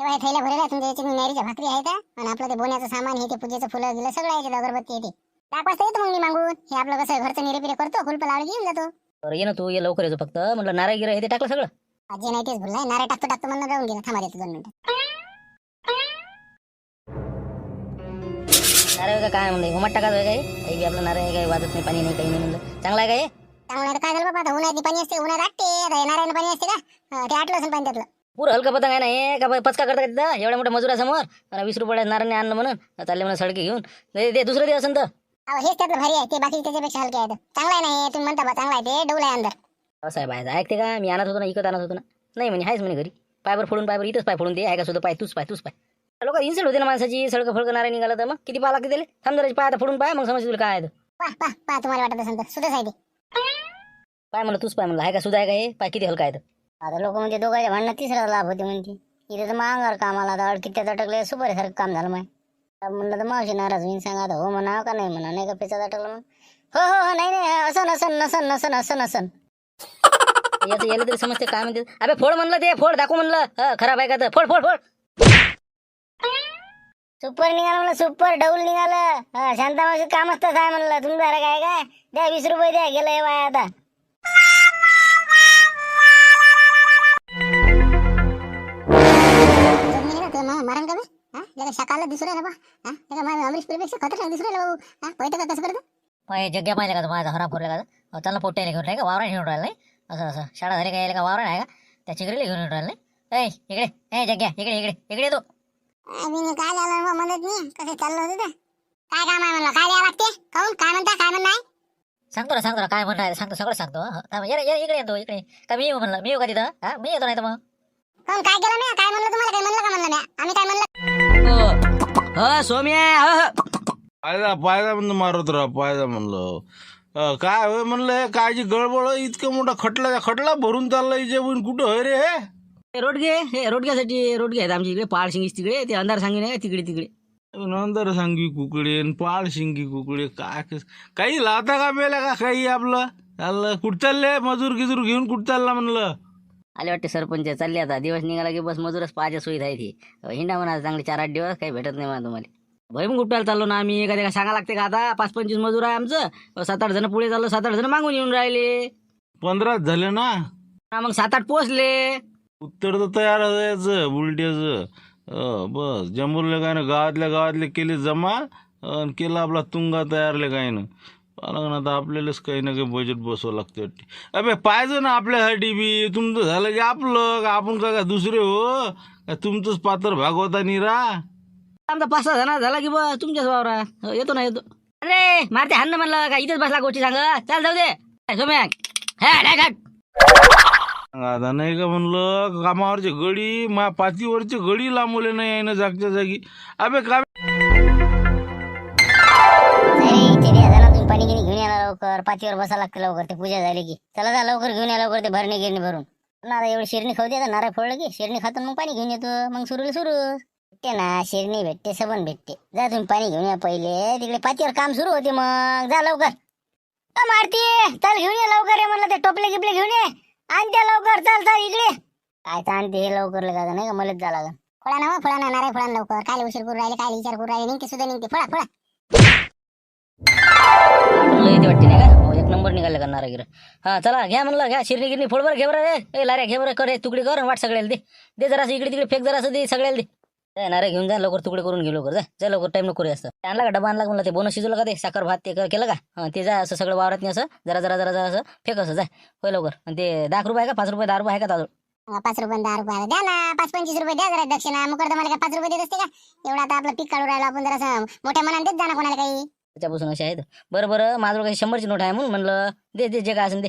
तेव्हा थैल्या भरल्या तुमच्या याच्यात नारीच्या भाकरी आहेत आणि आपलं ते बोण्याचं सामान हे ते पूजेचं फुलं गेलं सगळं आहे ते अगरबत्ती आहे ते. टाक वाजता येतो मग मी मागून. हे आपलं कसं घरचं निरेपिरे करतो कुलप लावलं की येऊन जातो. बरं ये ना तू ये लवकर येतो फक्त. म्हटलं नारळ गिरं हे ते टाकलं सगळं. जे नाही तेच भुललाय नारळ टाकतो टाकतो म्हणून राहून गेला. थांबा देतो दोन मिनिटं. नारळ का काय म्हणलं? उमाट टाकायचं काय? काही आपलं नारळ आहे काय वाजत नाही पाणी नाही काही नाही म्हणलं. चांगला आहे काय आता काय झालं बाबा आता उन्हाळ्यात पाणी असते उन्हात आटते येणाऱ्यानं पाणी असते का? ते आटलं असेल पाणी त्यातलं. पुरं हलकं पतंग आहे ना हे का पचका करता का एवढ्या मोठ्या मजुरासमोर? वीस रुपये नारळ आणलं म्हणून. चालले म्हणून सडकी घेऊन. दे दे दुसरं दे असं तर. हेच त्यातलं भारी आहे. ते बाकी त्याच्यापेक्षा हलके आहेत. चांगला आहे नाही तुम्ही म्हणता बा चांगला आहे ते. डौल आहे अंदर. असं आहे बाहेर ऐकते का? मी आणत होतो ना इकत आणत होतो ना. नाही म्हणे आहेच म्हणे घरी. पायवर फोडून पायवर इथंच पाय फोडून दे. आहे का सुद्धा पाय? तूच पाय तूच पाय. लोक इन्सल्ट होते ना माणसाची. सडकं फडकं नारळ निघालं तर मग? किती पाहा लागते त्याला? जरा पाय आता फोडून पाय मग समज तुला काय आहे ते. तुम्हाला वाटत असेल तर. सुद्धा आहे. ते पाय म्हणलं तूच पाय म्हणलं. आहे का सुद्धा आहे का हे? पाय किती हलका आहे ते. आता लोक म्हणजे दोघांच्या भांडणात तिसरा लाभ होते म्हणते इथे तर मांगार कामाला आता अडकीत त्यात अटकले सुपारी सारखं काम झालं माय. म्हणलं तर मावशी नाराज होईन सांगा आता हो म्हणा का नाही म्हणा नाही का पेचात अटकलं मग हो हो हो नाही नाही असं नसन नसन नसन असं नसन याचं याला तरी समजते काय म्हणते. अबे फोड म्हणलं ते फोड दाखव म्हणलं. हं, खराब आहे का तर. फोड फोड फोड. सुपर निघालं म्हणलं सुपर डौल निघालं. हा शांता मावशी काम असतं काय म्हणलं. तुम्ही जरा काय काय? द्या वीस रुपये द्या गेलं हे वाया आता. तुम्ही ना ते मग मारण का बे? हा? जरा सकाळला दिसू राहिला बा? हा? त्याला माझ्या अमरीश पुरीपेक्षा खतरनाक दिसू राहिला भाऊ? हा? पहिलं का कसं करतो? पाय जग्या पाहिजे का माझा हरा फोडला का? त्यांना पोट्याला घेऊन राहिला का? वावरा घेऊन राहिला नाही? असं असं. शाळा झाली का यायला का? वावरा आहे का? त्या चिगडीला घेऊन राहिला नाही? ऐ इकडे. ए जग्या. इकडे इकडे. इकडे तू. मी काय झालं म्हणत नाही. कसं चाललं होतं काय काम आहे म्हणलं? काय द्यावं लागते काऊन? काय म्हणता? काय म्हणणं आहे? सांगतो ना सांगतो ना. काय म्हणणार आहे सांगतो सगळं सांगतो. इकडे येतो इकडे का मी म्हणलं? मी येऊ का तिथं? हा? मी येतो नाही तर मग? काऊन काय केलं मी? काय म्हणलं तुम्हाला? काय म्हणलं का म्हणलं मी? आम्ही काय म्हणलं? हो. सौम्या पायदा पायदा म्हणलं मारत राहा पायदा म्हणलं. अं, काय होय म्हणलं हे गडबड आहे? इतकं मोठा खटला खटला भरून चालला इथे पण कुठं होय रे हे? रोडगे हे रोडग्यासाठी रोडगे आहेत आमच्या इकडे पाळ शिंगीस तिकडे ते अंधार सांगी नाही का तिकडे. तिकडे नंतर सांगी कुकडे न पाळ शिंगी कुकडे काय कस- काही लावता का मेला का काही आपलं? चाललं कुठं चालले? मजूर गिजूर घेऊन कुठं चालला म्हणलं? आले वाटते सरपंच चालले आता. दिवस निघाला की बस मजूरच पाहायच्या सुविधा आहे ती हिंडा म्हणा चांगले चार आठ दिवस काही भेटत नाही म्हणा तुम्हाला. भैम गुप्टाला चाललो ना आम्ही. एखाद्या काय सांगा लागते का आता? पाच पंचवीस मजूर आहे आमचं. सात आठ जण पुढे चाललो सात आठ जण मागून येऊन राहिले. पंधराच झाले ना? हा, मग सात आठ पोचले उत्तर तर तयार बुलट्याचं अं, बस. जमवले काय ना गावातल्या गावातले केले जमा अन् केला आपला तुंगा तयारले काय ना पालक ना आता आपल्यालाच काही ना काही बजेट बसवावं लागते वाटते. अबे पाहिजे ना आपल्यासाठी बी. तुमचं झालं की आपलं का आपण का काय दुसरे हो? का तुमचंच पात्र भागवता निरा? आमचा पाच सहा जण झाला की बस तुमच्याच वावरा हो, येतो ना येतो. अरे मारते हाण म्हणलं का इथेच बसला गोष्टी सांग. चाल जाऊ दे. सोम्या हा. आता नाही का म्हणलं कामावरचे गडी मा पातीवरचे गडी लांबवले नाही आहे ना जागच्या जागी. अबे का याला लवकर पाचीवर बसा लागते लवकर ते पूजा झाली की. चला जा लवकर घेऊन या लवकर ते भरणी गिरणी भरून. नारा एवढी शिरणी खाऊ दे नारळ फोडलं की शिरणी खातो मग पाणी घेऊन येतो. मग सुरू सुरू. भेटते ना शिरणी भेटते सबन भेटते. जा तुम्ही पाणी घेऊन या पहिले. तिकडे पाचीवर काम सुरू होते मग. जा लवकर. मारतीये मारती. चल घेऊन ये लवकर ये म्हणलं ते टोपले गिपले घेऊन ये. आणते लवकर चल चल इकडे. काय तर आणते हे लवकर लगा नाही का मलाच जा लागन फळा ना हो, फळा ना नाराय फळा लवकर. काय उशीर करून राहिले काय विचार करून राहिले निघते सुद्धा निघते. फळा फळा म्हणलं येते वाटते नाही का? हो, एक नंबर निघाले का गिर? हा चला घ्या म्हणलं घ्या. शिरणी गिरणी फोड बरं घे बरं रे ए लाऱ्या घे बरं कर तुकडी कर वाट सगळ्याला दे. दे जरा इकडे तिकडे फेक जरा दे सगळ्याला दे. ए, नारे घेऊन जा लवकर तुकडे करून घे लवकर जा. जा लवकर टाइम नको असतं असं. आणला का? डबा आणला म्हणलं? ते बोनस शिजवलं का ते? साखर भात ते केलं का? हा ते जा असं सगळं वावरात नाही असं जरा जरा जरा जरा असं फेक असं जाय होय लवकर. आणि ते दहा रुपये का? पाच रुपये दहा रुपये आहे का ताजू? पाच रुपये दहा रुपये द्या ना पाच पंचवीस रुपये द्या जरा दक्षिणा. मग मला काय पाच रुपये देत असते का? एवढा आता आपलं पीक काढून राहिलो आपण जरा मोठ्या मनाने देत जाणार कोणाला काही. त्याच्यापासून असे आहेत. बरं बरं माझं काही शंभरची नोट आहे म्हणून म्हणलं दे दे जे काय असेल दे.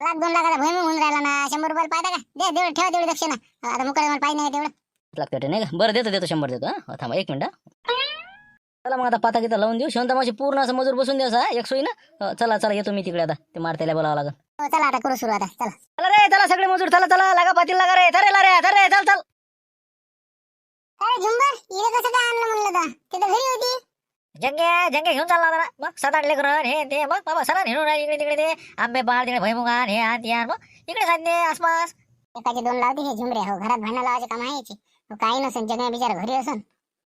लाख दोन लाखाचा भुईमुग होऊन राहिला ना शंभर रुपयाला पाहिजे का? दे तेवढं ठेवा तेवढी दक्षिणा. आता मुकडे मला पाहिजे नाही तेवढं. लागते वाटतं नाही का? बरं देतो देतो शंभर देतो हा. थांबा एक मिनिट. चला मग आता पाता किता लावून देऊ. शेवंता मावशी पूर्ण असं मजूर बसून द्या असं एक सोयी ना? चला चला येतो मी तिकडे आता. ते मारत्याला बोलावं लागेल. हो, चला आता करू सुरू आता चला. चला रे चला सगळे मजूर चला चला लागा पातील लागा रे. धरे ला रे धरे चल चल. अरे झुंबर हिरे कसं काय आणलं म्हणलं तर ते? तर घरी होती? जंगे जंगे घेऊन चालला जरा मग सात आठ लेकर हे ते मग बाबा सरा हिंडून राहिले इकडे तिकडे ते आंबे बाळ तिकडे भैमुगान हे आण ते आण मग इकडे साधने आसपास एकाचे दोन लावते हे झुमरे हो घरात भांडण लावायचे काम आहे काही नसेल जगण्या बिचारा घरी असून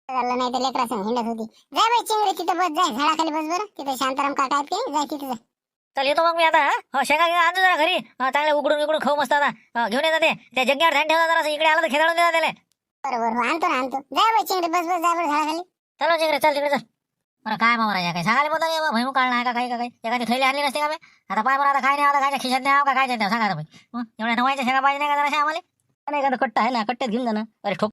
झालं नाही तर लेकरा संग हिंडत होती जाय बाई चिंगरे तिथं बस जाय झाडाखाली बस बरं तिथं शांताराम काका आहेत की जाय तिथे जाय चल येतो मग मी आता हा? शेंगा घेऊन आणतो जरा घरी हा, चांगले उकडून उकडून खाऊ मस्त आता घेऊन येतात ते त्या जग्यावर ध्यान ठेवता जरा इकडे आलं तर खेळाडून देतात त्याला बरोबर आणतो ना आणतो जाय बाई चिंगरे बस बस जाय बरं झाडाखाली चलो जिकडे चल तिकडे चल बरं काय मग या काय सांगायला बोलता भैमू काळ आहे का काही का काही? एखादी थैली आणली नसते का मी आता पाय बरं आता काय नाही आता काय खिशात नाही आव का काय नाही सांगा भाई एवढ्या नवायच्या शेगा पाहिजे नाही का जरा आम्हाला? एखादं कट्टा आहे ना कट्ट्यात घेऊन जा ना. अरे ठोक.